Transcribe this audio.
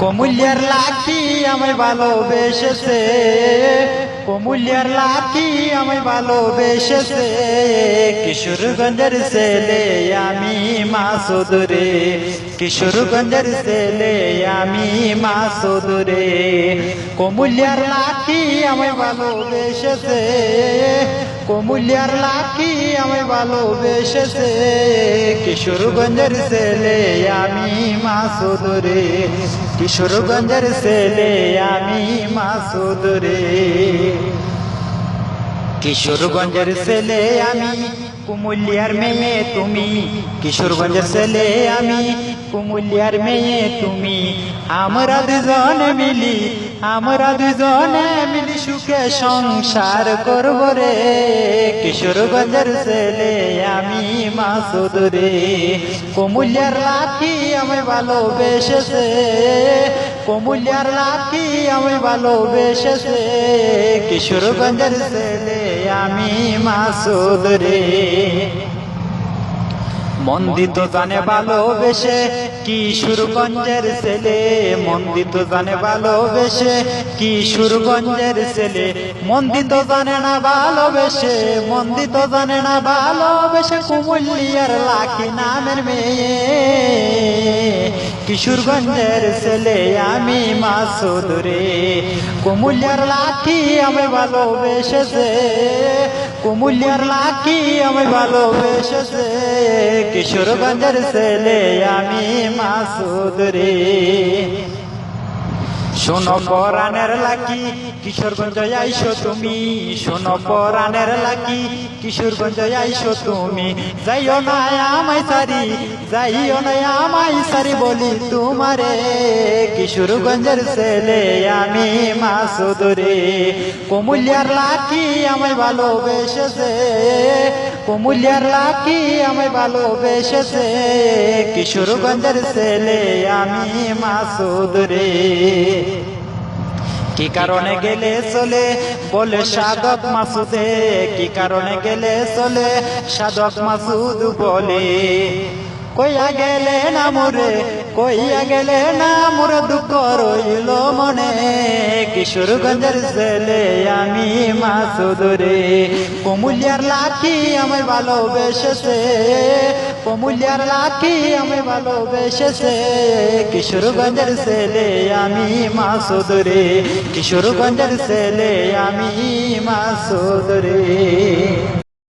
কমুলিয়ার lucky আমায় ভালোবেসেছে। কমুলিয়ার lucky আমায় ভালোবেসেছে। কিশোরগঞ্জের ছেলে আমি মাসুদ রে। কিশোরগঞ্জের ছেলে আমি মাসুদ রে। কমুলিয়ার লাকি আমায় ভালোবেসেছে। কমুলিয়ার লাকি আমায় ভালোবেসেছে। কিশোরগঞ্জের ছেলে আমি মাসুদ রে। কিশোরগঞ্জের ছেলে আমি মাসুদ রে। কিশোরগঞ্জের ছেলে আমি কুমুলিয়ার মেয়ে তুমি। কিশোরগঞ্জের ছেলে আমি কুমুলিয়ার মেয়ে তুমি। আমরা দুজনে মিলি আমরা দুজনে মিলি সুখে সংসার করব রে। কিশোরগঞ্জের ছেলে আমি মাসুদ রে। কুমুলিয়ার লাঠি আমি ভালোবেসেছে। কমুলিয়ার লাঠি আমি ভালোবেসেছে। কিশোরগঞ্জের ছেলে আমি মাসুদ রে। মন্দিত জানে ভালোবেসে, কিশোরগঞ্জের ছেলে। মন্দিত জানে ভালোবেসে, কিশোরগঞ্জের ছেলে। মন্দিত জানে না ভালোবেসে মন্দিত জানে না ভালোবেসে কুমুলিয়ার লাখি নামের মেয়ে। কিশোরগঞ্জের ছেলে, আমি মাসুদ রে কুমুলিয়ার লাঠি আমি ভালোবেসেছে। কুমুলিয়ার লাঠি আমি ভালোবেসেছে। কিশোরগঞ্জের ছেলে, আমি মাসুদ রে শোনো পরাণের লাকি, কিশোরগঞ্জ আইসো তুমি। শোনো পরাণের লাকি, কিশোরগঞ্জ আইসো তুমি। যাইও না আমায় সারি, যাইও না আমায় সারি বলি তোমারে। কিশোরগঞ্জের ছেলে আমি মাসুদ রে কমুলিয়ার লাকি আমায় ভালোবেসেছে। কমুলিয়ার লাকি আমায় ভালোবেসেছে। কিশোরগঞ্জের ছেলে আমি মাসুদ রে। কি কারণে গেলে চলে বলে সাধক মাসুদে? কি কারণে গেলে চলে সাধক মাসুদ বলে? কইয়া গেলে না মোরে, কইয়া গেলে না মোর দুঃখ রইল মনে। কিশোরগঞ্জের ছেলে, আমি মাসুদরে। কমুলিয়ার লাঠি আমায় ভালোবেসেছে, কমুলিয়ার লাঠি আমায় ভালোবেসেছে। কিশোরগঞ্জের ছেলে, আমি মাসুদরে। কিশোরগঞ্জের ছেলে, আমি মাসুদ রে